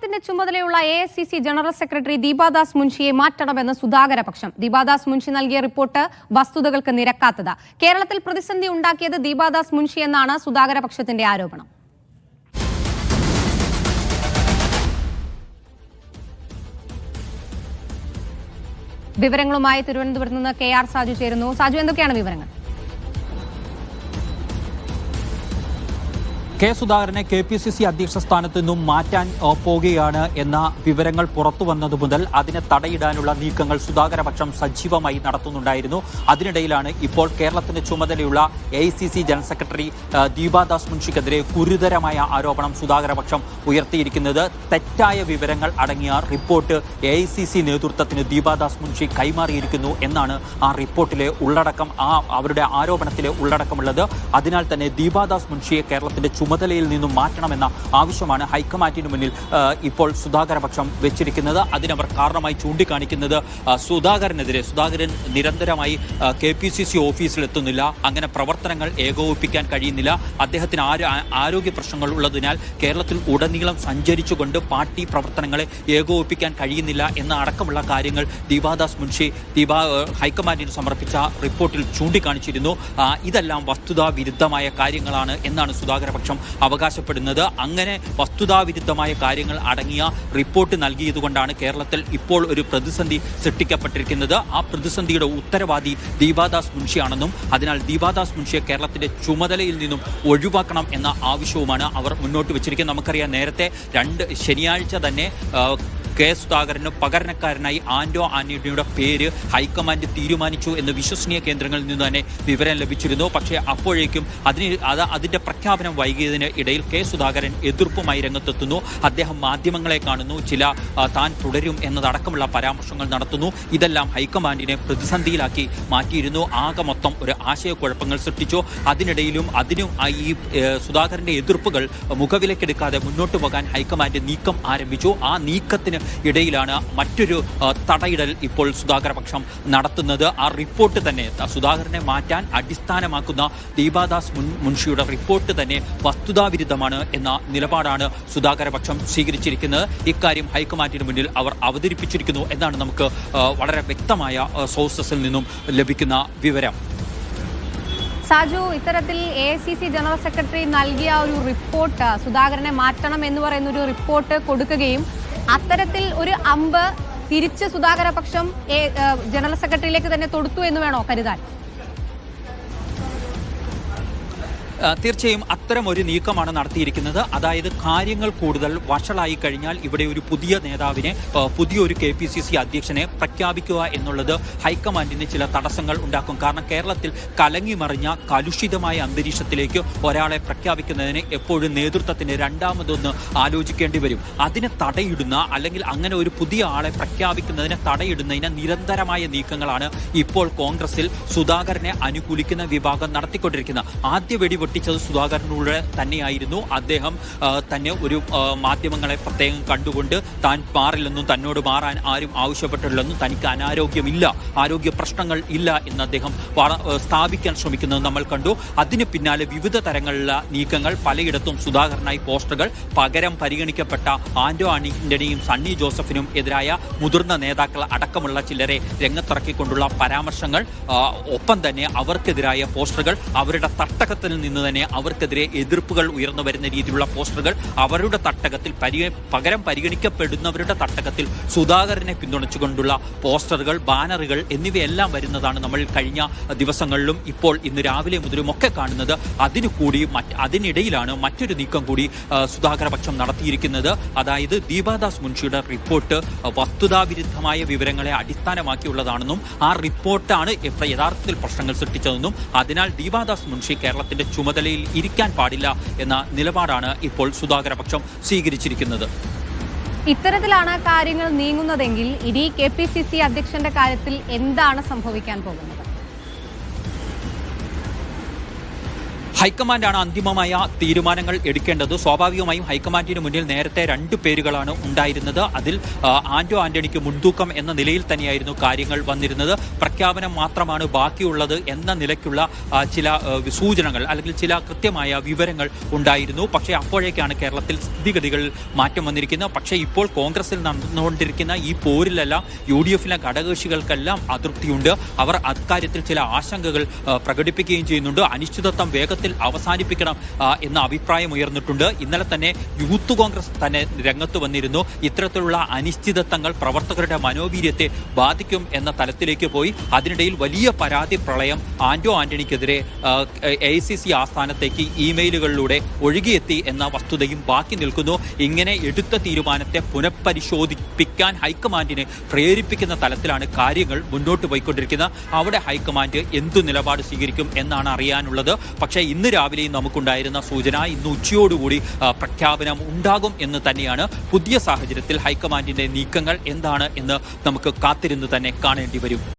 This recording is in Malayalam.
കേരളത്തിന്റെ ചുമതലയുള്ള A I C C general secretary Deepadas മുൻഷിയെ മാറ്റണമെന്ന് സുധാകര പക്ഷം. ദീപാദാസ് മുൻഷി നൽകിയ റിപ്പോർട്ട് വസ്തുതകൾക്ക് നിരക്കാത്തത്. കേരളത്തിൽ പ്രതിസന്ധി ഉണ്ടാക്കിയത് ദീപാദാസ് മുൻഷി എന്നാണ് സുധാകര പക്ഷത്തിന്റെ ആരോപണം. വിവരങ്ങളുമായി തിരുവനന്തപുരത്ത് നിന്ന് കെ ആർ സാജു ചേരുന്നു. സാജു എന്തൊക്കെയാണ് വിവരങ്ങൾ? കെ സുധാകരനെ കെ പി സി സി അധ്യക്ഷ സ്ഥാനത്ത് നിന്നും മാറ്റാൻ പോകുകയാണ് എന്ന വിവരങ്ങൾ പുറത്തു വന്നതു മുതൽ അതിനെ തടയിടാനുള്ള നീക്കങ്ങൾ സുധാകരപക്ഷം സജീവമായി നടത്തുന്നുണ്ടായിരുന്നു. അതിനിടയിലാണ് ഇപ്പോൾ കേരളത്തിന്റെ ചുമതലയുള്ള എ ജനറൽ സെക്രട്ടറി ദീപാദാസ് മുൻഷിക്കെതിരെ ഗുരുതരമായ ആരോപണം സുധാകരപക്ഷം ഉയർത്തിയിരിക്കുന്നത്. തെറ്റായ വിവരങ്ങൾ അടങ്ങിയ റിപ്പോർട്ട് എ നേതൃത്വത്തിന് ദീപാദാസ് മുൻഷി കൈമാറിയിരിക്കുന്നു എന്നാണ് ആ റിപ്പോർട്ടിലെ ഉള്ളടക്കം ആ അവരുടെ ആരോപണത്തിലെ ഉള്ളടക്കമുള്ളത്. അതിനാൽ തന്നെ ദീപാദാസ് മുൻഷിയെ കേരളത്തിന്റെ ചുമതലയിൽ നിന്നും മാറ്റണമെന്ന ആവശ്യമാണ് ഹൈക്കമാൻഡിന് മുന്നിൽ ഇപ്പോൾ സുധാകരപക്ഷം വെച്ചിരിക്കുന്നത്. അതിനവർ കാരണമായി ചൂണ്ടിക്കാണിക്കുന്നത് സുധാകരനെതിരെ. സുധാകരൻ നിരന്തരമായി കെ പി സി സി ഓഫീസിലെത്തുന്നില്ല. അങ്ങനെ പ്രവർത്തനങ്ങൾ ഏകോപിപ്പിക്കാൻ കഴിയുന്നില്ല. അദ്ദേഹത്തിന് ആരോഗ്യ പ്രശ്നങ്ങൾ ഉള്ളതിനാൽ കേരളത്തിൽ ഉടനീളം സഞ്ചരിച്ചുകൊണ്ട് പാർട്ടി പ്രവർത്തനങ്ങളെ ഏകോപിപ്പിക്കാൻ കഴിയുന്നില്ല എന്ന അടക്കമുള്ള കാര്യങ്ങൾ ദീപാദാസ് മുൻഷി ദീപാ ഹൈക്കമാൻഡിന് സമർപ്പിച്ച റിപ്പോർട്ടിൽ ചൂണ്ടിക്കാണിച്ചിരുന്നു. ഇതെല്ലാം വസ്തുതാ വിരുദ്ധമായ കാര്യങ്ങളാണ് എന്നാണ് സുധാകര പക്ഷം അവകാശപ്പെടുന്നത്. അങ്ങനെ വസ്തുതാവിരുദ്ധമായ കാര്യങ്ങൾ അടങ്ങിയ റിപ്പോർട്ട് നൽകിയതുകൊണ്ടാണ് കേരളത്തിൽ ഇപ്പോൾ ഒരു പ്രതിസന്ധി സൃഷ്ടിക്കപ്പെട്ടിരിക്കുന്നത്. ആ പ്രതിസന്ധിയുടെ ഉത്തരവാദി ദീപാദാസ് മുൻഷിയാണെന്നും അതിനാൽ ദീപാദാസ് മുൻഷിയെ കേരളത്തിന്റെ ചുമതലയിൽ നിന്നും ഒഴിവാക്കണം എന്ന ആവശ്യവുമാണ് അവർ മുന്നോട്ട് വെച്ചിരിക്കുന്നത്. നമുക്കറിയാം നേരത്തെ രണ്ട് ശനിയാഴ്ച തന്നെ കെ സുധാകരന് പകരക്കാരനായി ആന്റോ ആന്റണിയുടെ പേര് ഹൈക്കമാൻഡ് തീരുമാനിച്ചു എന്ന് വിശ്വസനീയ കേന്ദ്രങ്ങളിൽ നിന്ന് തന്നെ വിവരം ലഭിച്ചിരുന്നു. പക്ഷേ അപ്പോഴേക്കും അതിന് അത് അതിന്റെ പ്രഖ്യാപനം വൈകിയതിന് ഇടയിൽ കെ സുധാകരൻ എതിർപ്പുമായി രംഗത്തെത്തുന്നു. അദ്ദേഹം മാധ്യമങ്ങളെ കാണുന്നു. ചില താൻ തുടരും എന്നതടക്കമുള്ള പരാമർശങ്ങൾ നടത്തുന്നു. ഇതെല്ലാം ഹൈക്കമാൻഡിനെ പ്രതിസന്ധിയിലാക്കി മാറ്റിയിരുന്നു. ആകെ മൊത്തം ഒരു ആശയക്കുഴപ്പങ്ങൾ സൃഷ്ടിച്ചു. അതിനിടയിലും അതിനും ഈ സുധാകരന്റെ എതിർപ്പുകൾ മുഖവിലക്കെടുക്കാതെ മുന്നോട്ട് പോകാൻ ഹൈക്കമാൻഡ് നീക്കം ആരംഭിച്ചു. ആ നീക്കത്തിന് ഇടയിലാണ് മറ്റൊരു തടയിടൽ ഇപ്പോൾ സുധാകരപക്ഷം നടത്തുന്നത്. ആ റിപ്പോർട്ട് തന്നെ സുധാകരനെ മാറ്റാൻ അടിസ്ഥാനമാക്കുന്ന ദീപാദാസ് മുൻ മുൻഷിയുടെ റിപ്പോർട്ട് തന്നെ വസ്തുതാവിരുദ്ധമാണ് എന്ന നിലപാടാണ് സുധാകരപക്ഷം സ്വീകരിച്ചിരിക്കുന്നത്. ഇക്കാര്യം ഹൈക്കമാൻഡിന് മുന്നിൽ അവർ അവതരിപ്പിച്ചിരിക്കുന്നു എന്നാണ് നമുക്ക് വളരെ വ്യക്തമായ സോഴ്സസിൽ നിന്നും ലഭിക്കുന്ന വിവരം. സാജു ഇത്തരത്തിൽ A C C general secretary നൽകിയ ഒരു റിപ്പോർട്ട് സുധാകരനെ മാറ്റണം എന്ന് പറയുന്ന ഒരു റിപ്പോർട്ട് കൊടുക്കുകയും അത്തരത്തിൽ ഒരു അമ്പ് തിരിച്ച് സുധാകര പക്ഷം ജനറൽ സെക്രട്ടറിയിലേക്ക് തന്നെ തൊടുത്തു എന്ന് വേണോ കരുതാൻ? തീർച്ചയായും അത്തരം ഒരു നീക്കമാണ് നടത്തിയിരിക്കുന്നത്. അതായത് കാര്യങ്ങൾ കൂടുതൽ വഷളായി കഴിഞ്ഞാൽ ഇവിടെ ഒരു പുതിയ നേതാവിനെ പുതിയൊരു കെ പി സി സി അധ്യക്ഷനെ പ്രഖ്യാപിക്കുക എന്നുള്ളത് ഹൈക്കമാൻഡിന് ചില തടസ്സങ്ങൾ ഉണ്ടാക്കും. കാരണം കേരളത്തിൽ കലങ്ങി മറിഞ്ഞ കലുഷിതമായ അന്തരീക്ഷത്തിലേക്ക് ഒരാളെ പ്രഖ്യാപിക്കുന്നതിന് എപ്പോഴും നേതൃത്വത്തിന് രണ്ടാമതൊന്ന് ആലോചിക്കേണ്ടി വരും. അതിനെ തടയിടുന്ന അല്ലെങ്കിൽ അങ്ങനെ ഒരു പുതിയ ആളെ പ്രഖ്യാപിക്കുന്നതിനെ തടയിടുന്നതിന് നിരന്തരമായ നീക്കങ്ങളാണ് ഇപ്പോൾ കോൺഗ്രസിൽ സുധാകരനെ അനുകൂലിക്കുന്ന വിഭാഗം നടത്തിക്കൊണ്ടിരിക്കുന്നത്. ആദ്യ വെടിപൊട്ടിച്ചത് സുധാകരനിലൂടെ തന്നെയായിരുന്നു. അദ്ദേഹം തന്നെ ഒരു മാധ്യമങ്ങളെ പ്രത്യേകം കണ്ടുകൊണ്ട് താൻ മാറില്ലെന്നും തന്നോട് മാറാൻ ആരും ആവശ്യപ്പെട്ടിട്ടില്ലെന്നും തനിക്ക് അനാരോഗ്യമില്ല ആരോഗ്യ പ്രശ്നങ്ങൾ ഇല്ല എന്ന് അദ്ദേഹം സ്ഥാപിക്കാൻ ശ്രമിക്കുന്നത് നമ്മൾ കണ്ടു. അതിന് പിന്നാലെ വിവിധ തരങ്ങളിലുള്ള നീക്കങ്ങൾ പലയിടത്തും സുധാകരനായി പോസ്റ്ററുകൾ പകരം പരിഗണിക്കപ്പെട്ട ആന്റോ ആന്റണിയും സണ്ണി ജോസഫിനും എതിരായ മുതിർന്ന നേതാക്കൾ അടക്കമുള്ള ചിലരെ രംഗത്തിറക്കിക്കൊണ്ടുള്ള പരാമർശങ്ങൾ ഒപ്പം തന്നെ അവർക്കെതിരായ പോസ്റ്ററുകൾ അവരുടെ തട്ടകത്തിൽ നിന്ന് തന്നെ അവർക്കെതിരെ എതിർപ്പുകൾ ഉയർന്നു വരുന്ന രീതിയിലുള്ള പോസ്റ്ററുകൾ അവരുടെ തട്ടകത്തിൽ പകരം പരിഗണിക്കപ്പെടുന്നവരുടെ തട്ടകത്തിൽ സുധാകരനെ പിന്തുണച്ചുകൊണ്ടുള്ള പോസ്റ്ററുകൾ ബാനറുകൾ എന്നിവയെല്ലാം വരുന്നതാണ് നമ്മൾ കഴിഞ്ഞ ദിവസങ്ങളിലും ഇപ്പോൾ ഇന്ന് രാവിലെ മുതലും ഒക്കെ കാണുന്നത്. അതിനു കൂടി അതിനിടയിലാണ് മറ്റൊരു നീക്കം കൂടി സുധാകരപക്ഷം നടത്തിയിരിക്കുന്നത്. അതായത് ദീപാദാസ് മുൻഷിയുടെ റിപ്പോർട്ട് വസ്തുതാവിരുദ്ധമായ വിവരങ്ങളെ അടിസ്ഥാനമാക്കിയുള്ളതാണെന്നും ആ റിപ്പോർട്ടാണ് യഥാർത്ഥത്തിൽ പ്രശ്നങ്ങൾ സൃഷ്ടിച്ചതെന്നും. അതിനാൽ ദീപാദാസ് മുൻഷി കേരളത്തിന്റെ ചുമതലയിൽ ഇരിക്കാൻ പാടില്ല എന്ന നിലപാടാണ് ഇപ്പോൾ സുധാകരപക്ഷം സ്വീകരിച്ചിരിക്കുന്നത്. ഇത്തരത്തിലാണ് കാര്യങ്ങൾ നീങ്ങുന്നതെങ്കിൽ ഇനി കെ പി സി സി അധ്യക്ഷന്റെ കാര്യത്തിൽ എന്താണ് സംഭവിക്കാൻ പോകുന്നത്? ഹൈക്കമാൻഡാണ് അന്തിമമായ തീരുമാനങ്ങൾ എടുക്കേണ്ടത്. സ്വാഭാവികമായും ഹൈക്കമാൻഡിന് മുന്നിൽ നേരത്തെ രണ്ട് പേരുകളാണ് ഉണ്ടായിരുന്നത്. അതിൽ ആന്റോ ആന്റണിക്ക് മുൻതൂക്കം എന്ന നിലയിൽ തന്നെയായിരുന്നു കാര്യങ്ങൾ വന്നിരുന്നത്. പ്രഖ്യാപനം മാത്രമാണ് ബാക്കിയുള്ളത് എന്ന നിലയ്ക്കുള്ള ചില സൂചനകൾ അല്ലെങ്കിൽ ചില കൃത്യമായ വിവരങ്ങൾ ഉണ്ടായിരുന്നു. പക്ഷേ അപ്പോഴേക്കാണ് കേരളത്തിൽ സ്ഥിതിഗതികളിൽ മാറ്റം വന്നിരിക്കുന്നത്. പക്ഷേ ഇപ്പോൾ കോൺഗ്രസിൽ നടന്നുകൊണ്ടിരിക്കുന്ന ഈ പോരിലെല്ലാം യു ഡി എഫിലെ ഘടകകക്ഷികൾക്കെല്ലാം അതൃപ്തിയുണ്ട്. അവർ അക്കാര്യത്തിൽ ചില ആശങ്കകൾ പ്രകടിപ്പിക്കുകയും ചെയ്യുന്നുണ്ട്. അനിശ്ചിതത്വം വേഗത്തിൽ അവസാനിപ്പിക്കണം എന്ന അഭിപ്രായം ഉയർന്നിട്ടുണ്ട്. ഇന്നലെ തന്നെ യൂത്ത് കോൺഗ്രസ് തന്നെ രംഗത്ത് വന്നിരുന്നു. ഇത്തരത്തിലുള്ള അനിശ്ചിതത്വങ്ങൾ പ്രവർത്തകരുടെ മനോവീര്യത്തെ ബാധിക്കും എന്ന തലത്തിലേക്ക് പോയി. അതിനിടയിൽ വലിയ പരാതി പ്രളയം ആന്റോ ആന്റണിക്കെതിരെ എ സി സി ആസ്ഥാനത്തേക്ക് ഇമെയിലുകളിലൂടെ ഒഴുകിയെത്തി എന്ന വസ്തുതയും ബാക്കി നിൽക്കുന്നു. ഇങ്ങനെ എടുത്ത തീരുമാനത്തെ പുനഃപരിശോധിപ്പിക്കാൻ ഹൈക്കമാൻഡിനെ പ്രേരിപ്പിക്കുന്ന തലത്തിലാണ് കാര്യങ്ങൾ മുന്നോട്ട് പോയിക്കൊണ്ടിരിക്കുന്നത്. അവിടെ ഹൈക്കമാൻഡ് എന്തു നിലപാട് സ്വീകരിക്കും എന്നാണ് അറിയാനുള്ളത്. പക്ഷേ ഇന്ന് രാവിലെയും നമുക്കുണ്ടായിരുന്ന സൂചന ഇന്ന് ഉച്ചയോടുകൂടി പ്രഖ്യാപനം ഉണ്ടാകും എന്ന് തന്നെയാണ് പുതിയ സാഹചര്യത്തിൽ ഹൈക്കമാൻഡിന്റെ നീക്കങ്ങൾ എന്താണ് എന്ന് നമുക്ക് കാത്തിരുന്ന് തന്നെ കാണേണ്ടി വരും.